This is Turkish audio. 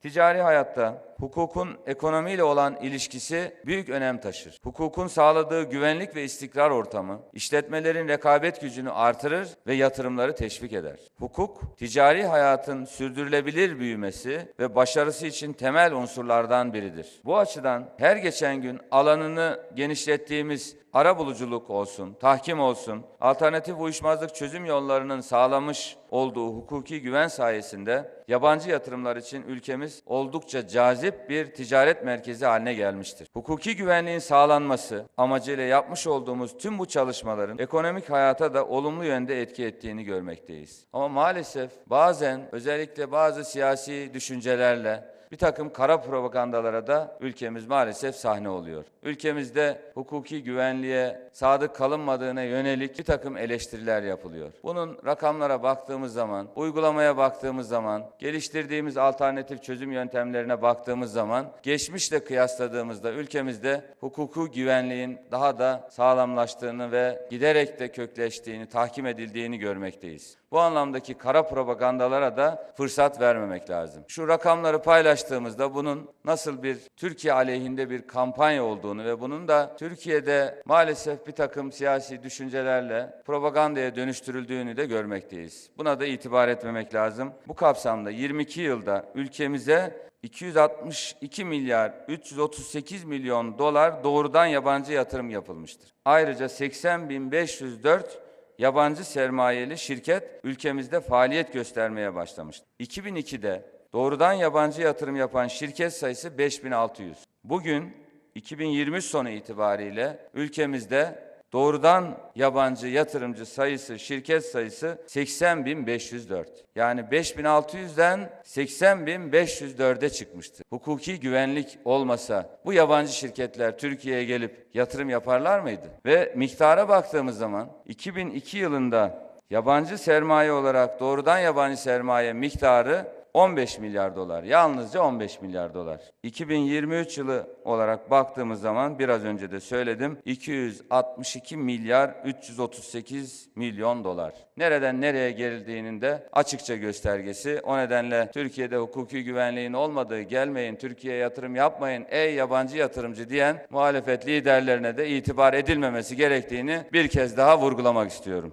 Ticari hayatta hukukun ekonomiyle olan ilişkisi büyük önem taşır. Hukukun sağladığı güvenlik ve istikrar ortamı işletmelerin rekabet gücünü artırır ve yatırımları teşvik eder. Hukuk, ticari hayatın sürdürülebilir büyümesi ve başarısı için temel unsurlardan biridir. Bu açıdan her geçen gün alanını genişlettiğimiz arabuluculuk olsun, tahkim olsun, alternatif uyuşmazlık çözüm yollarının sağlamış olduğu hukuki güven sayesinde yabancı yatırımlar için ülkemiz oldukça cazip bir ticaret merkezi haline gelmiştir. Hukuki güvenliğin sağlanması amacıyla yapmış olduğumuz tüm bu çalışmaların ekonomik hayata da olumlu yönde etki ettiğini görmekteyiz. Ama maalesef bazen özellikle bazı siyasi düşüncelerle bir takım kara propagandalara da ülkemiz maalesef sahne oluyor. Ülkemizde hukuki güvenliğe sadık kalınmadığına yönelik bir takım eleştiriler yapılıyor. Bunun rakamlara baktığımız zaman, uygulamaya baktığımız zaman, geliştirdiğimiz alternatif çözüm yöntemlerine baktığımız zaman, geçmişle kıyasladığımızda ülkemizde hukuku güvenliğin daha da sağlamlaştığını ve giderek de kökleştiğini, tahkim edildiğini görmekteyiz. Bu anlamdaki kara propagandalara da fırsat vermemek lazım. Şu rakamları paylaştığımızda bunun nasıl bir Türkiye aleyhinde bir kampanya olduğunu ve bunun da Türkiye'de maalesef bir takım siyasi düşüncelerle propagandaya dönüştürüldüğünü de görmekteyiz. Buna da itibar etmemek lazım. Bu kapsamda 22 yılda ülkemize 262 milyar 338 milyon dolar doğrudan yabancı yatırım yapılmıştır. Ayrıca 80.504 yabancı sermayeli şirket ülkemizde faaliyet göstermeye başlamıştı. 2002'de doğrudan yabancı yatırım yapan şirket sayısı 5600. Bugün 2023 sonu itibariyle ülkemizde doğrudan yabancı yatırımcı sayısı, şirket sayısı 80.504. Yani 5600'den 80.504'e çıkmıştı. Hukuki güvenlik olmasa bu yabancı şirketler Türkiye'ye gelip yatırım yaparlar mıydı? Ve miktara baktığımız zaman 2002 yılında yabancı sermaye olarak doğrudan yabancı sermaye miktarı 15 milyar dolar. Yalnızca 15 milyar dolar. 2023 yılı olarak baktığımız zaman biraz önce de söyledim 262 milyar 338 milyon dolar. Nereden nereye gerildiğinin de açıkça göstergesi. O nedenle Türkiye'de hukuki güvenliğin olmadığı gelmeyin Türkiye'ye yatırım yapmayın ey yabancı yatırımcı diyen muhalefet liderlerine de itibar edilmemesi gerektiğini bir kez daha vurgulamak istiyorum.